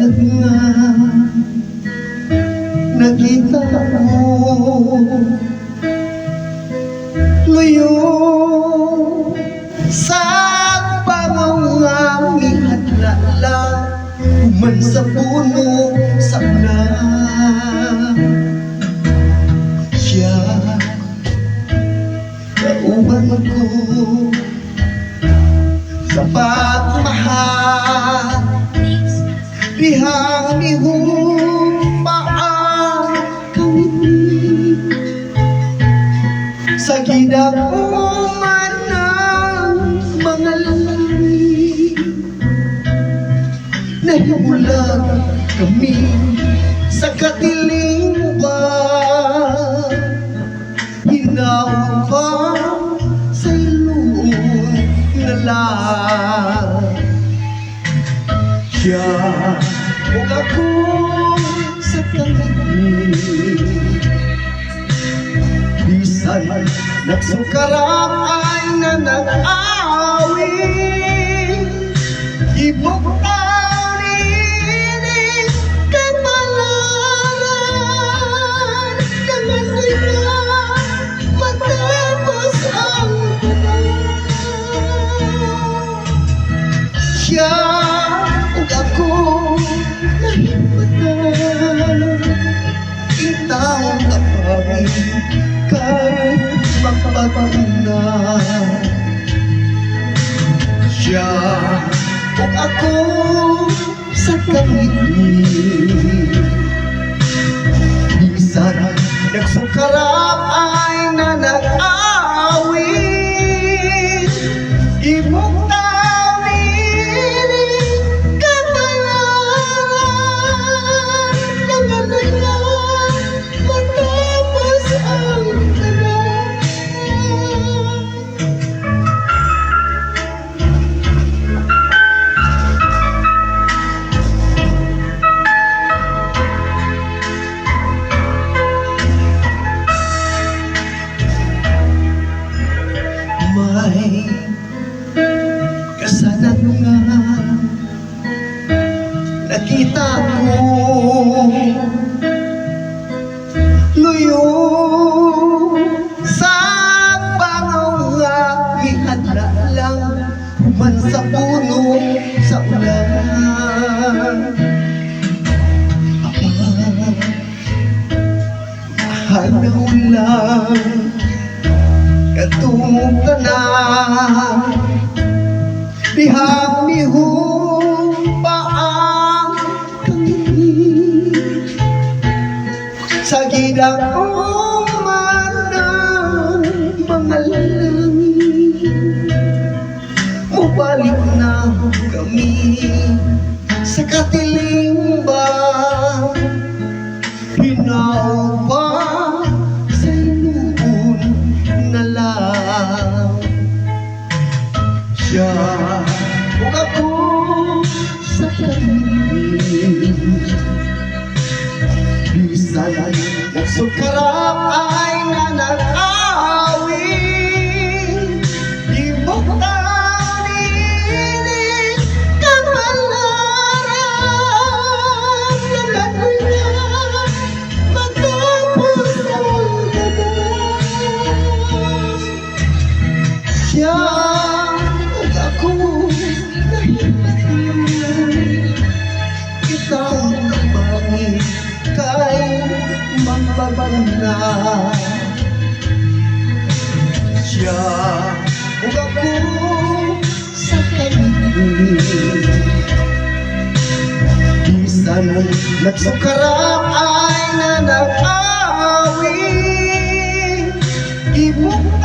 Nga nakita mo. Luyo sa pangangami at lala Man sa puno sa ulan Siya Sa pagmahal Dihang mihupaan kami Sa gidakuman ng mga kami siya. O ako sa tangi Bisan nagsukarap ay nanag-awi Ibuktaw kay magpapuna Siya ug ako sa kamit Bisan nagsukarap ay nanag-awit kasalan nga nakita ko luyo sa bangaw nga ihadla lang man sa puno katong tanan Dihang mihumpa ang kami Sa gidang man ng mga langit Mubalik na kami sa katiling ako sa kanya Bisan nagsukarap ay nanag-awi Ibuktan magbabana Siya ug ako sa kanya Bisan nagsukarap ay nanag-awi Ibuk